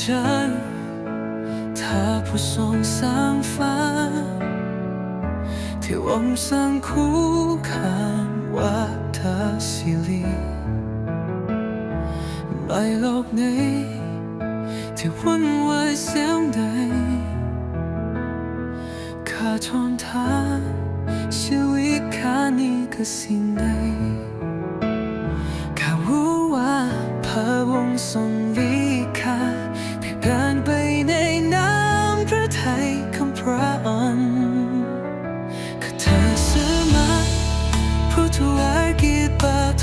เจอเธอผู้ทรงสร้างฟ้าที่วงสร้างคู่ข้างว่าเธอสิลีในโลกนี้ที่วุ่นวายเสียงใดข้าทนทานชีวิตข้านี้คือสิ่งใด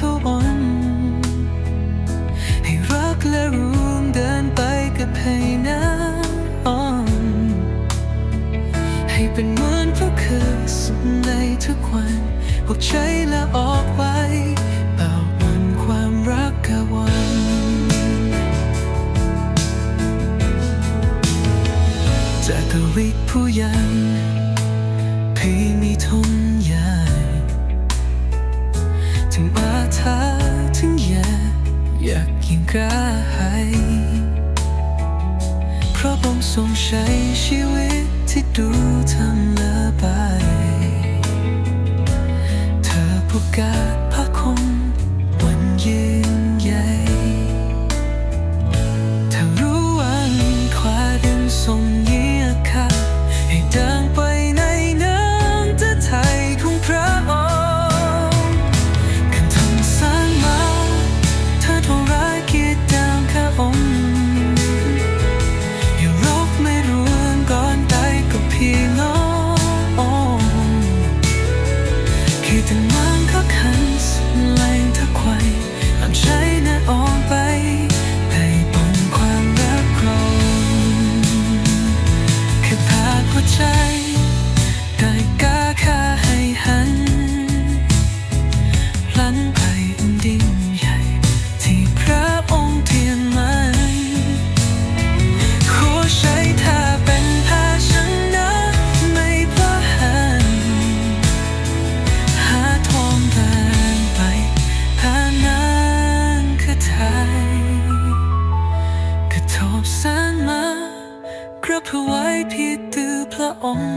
ทุกอนให้รักและร่วมเดินไปกับให้น้ำอ่อนให้เป็นเหมือนพระคือสุดในทุกวันหัวใจและออกไว้เป่ามันความรักกะวันจากกวิกผู้ยังพี่มีทน ยิ่งกายเพราะบงทรงใช้ชีวิตที่ดูทำละไป พี่ตือพระองค์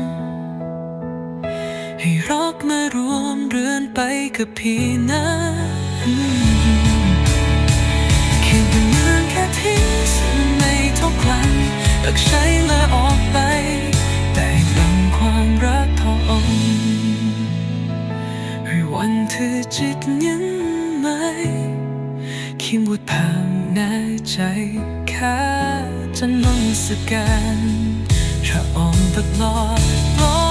ให้รักมารวมเรือนไปกับพี่นะแค่เป็นเมืองแค่ทิ้งสิ่งในทุกวันเลิกใช้และออกไป แต่บังความรักทองค์ให้วันเธอจิตยังไม่คิดว่าผ่านในใจข้าจะนองสกัน พระองค์ตลอด